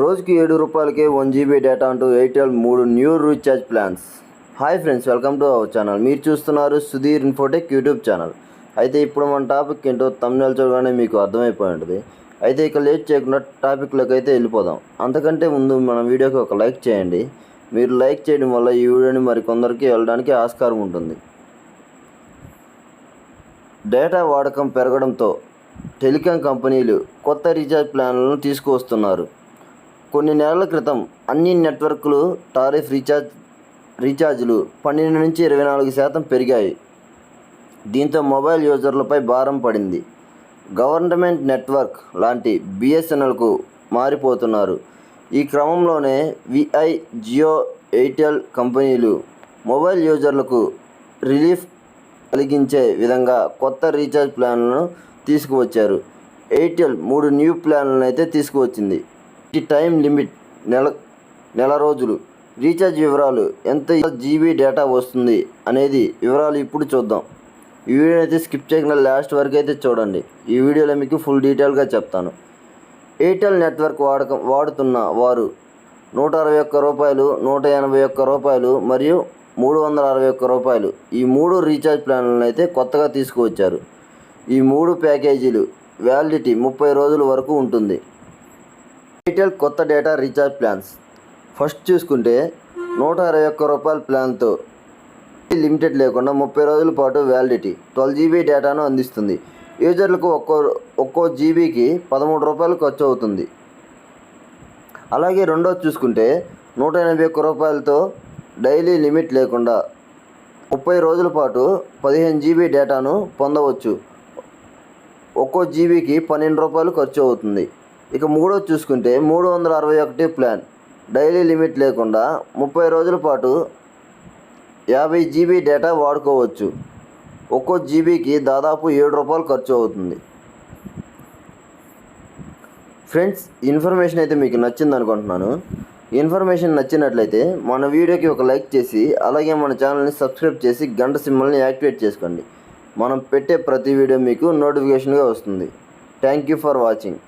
రోజుకి ఏడు రూపాయలకే వన్ జీబీ డేటా అంటూ ఎయిర్టెల్ మూడు new recharge plans. Hi friends welcome to our channel. మీరు చూస్తున్నారు సుధీర్ ఇన్ఫోటెక్ యూట్యూబ్ ఛానల్. అయితే ఇప్పుడు మన టాపిక్ ఏంటో తమిళ చూడగానే మీకు అర్థమైపోయి ఉంటుంది. అయితే ఇక లేట్ చేయకుండా టాపిక్లోకి అయితే వెళ్ళిపోదాం. అంతకంటే ముందు మన వీడియోకి ఒక లైక్ చేయండి. మీరు లైక్ చేయడం వల్ల ఈ వీడియోని మరి కొందరికి వెళ్ళడానికి ఆస్కారం ఉంటుంది. డేటా వాడకం పెరగడంతో టెలికాం కంపెనీలు కొత్త రీఛార్జ్ ప్లాన్లను తీసుకువస్తున్నారు. కొన్ని నెలల క్రితం అన్ని నెట్వర్క్లు టారిఫ్ రీఛార్జ్ రీఛార్జీలు పన్నెండు నుంచి ఇరవై నాలుగు శాతం పెరిగాయి. దీంతో మొబైల్ యూజర్లపై భారం పడింది. గవర్నమెంట్ నెట్వర్క్ లాంటి బిఎస్ఎన్ఎల్కు మారిపోతున్నారు. ఈ క్రమంలోనే విఐ జియో ఎయిర్టెల్ కంపెనీలు మొబైల్ యూజర్లకు రిలీఫ్ కలిగించే విధంగా కొత్త రీఛార్జ్ ప్లాన్లను తీసుకువచ్చారు. ఎయిర్టెల్ మూడు న్యూ ప్లాన్లను అయితే తీసుకువచ్చింది. ఈ టైం లిమిట్ నెల నెల రోజులు. రీఛార్జ్ వివరాలు ఎంత జీబీ డేటా వస్తుంది అనేది వివరాలు ఇప్పుడు చూద్దాం. ఈ వీడియో అయితే స్కిప్ చేయకుండా లాస్ట్ వరకు అయితే చూడండి. ఈ వీడియోలో మీకు ఫుల్ డీటెయిల్గా చెప్తాను. ఎయిర్టెల్ నెట్వర్క్ వాడకం వాడుతున్న వారు నూట అరవై ఒక్క రూపాయలు నూట ఎనభై ఒక్క రూపాయలు మరియు మూడు వందల అరవై ఒక్క రూపాయలు ఈ మూడు రీఛార్జ్ ప్లాన్లను అయితే కొత్తగా తీసుకువచ్చారు. ఈ మూడు ప్యాకేజీలు వ్యాలిడిటీ ముప్పై రోజుల వరకు ఉంటుంది. ఎయిర్టెల్ కొత్త డేటా రీఛార్జ్ ప్లాన్స్ ఫస్ట్ చూసుకుంటే నూట అరవై ఒక్క రూపాయల ప్లాన్తో లిమిటెడ్ లేకుండా ముప్పై రోజుల పాటు వ్యాలిడిటీ ట్వెల్వ్ జీబీ డేటాను అందిస్తుంది. యూజర్లకు ఒక్కో ఒక్కో జీబీకి పదమూడు రూపాయలు ఖర్చు అవుతుంది. అలాగే రెండోది చూసుకుంటే నూట ఎనభై ఒక్క రూపాయలతో డైలీ లిమిట్ లేకుండా ముప్పై రోజుల పాటు పదిహేను జీబీ డేటాను పొందవచ్చు. ఒక్కో జీబీకి పన్నెండు రూపాయలు ఖర్చు అవుతుంది. ఇక మూడోది చూసుకుంటే మూడు వందల అరవై ఒకటి ప్లాన్. డైలీ లిమిట్ లేకుండా ముప్పై రోజుల పాటు యాభై జీబీ డేటా వాడుకోవచ్చు. ఒక్కో జీబీకి దాదాపు ఏడు రూపాయలు ఖర్చు అవుతుంది. ఫ్రెండ్స్ ఇన్ఫర్మేషన్ అయితే మీకు నచ్చింది అనుకుంటున్నాను. ఇన్ఫర్మేషన్ నచ్చినట్లయితే మన వీడియోకి ఒక లైక్ చేసి అలాగే మన ఛానల్ని సబ్స్క్రైబ్ చేసి గంట సింబల్ని యాక్టివేట్ చేసుకోండి. మనం పెట్టే ప్రతి వీడియో మీకు నోటిఫికేషన్గా వస్తుంది. Thank you for watching.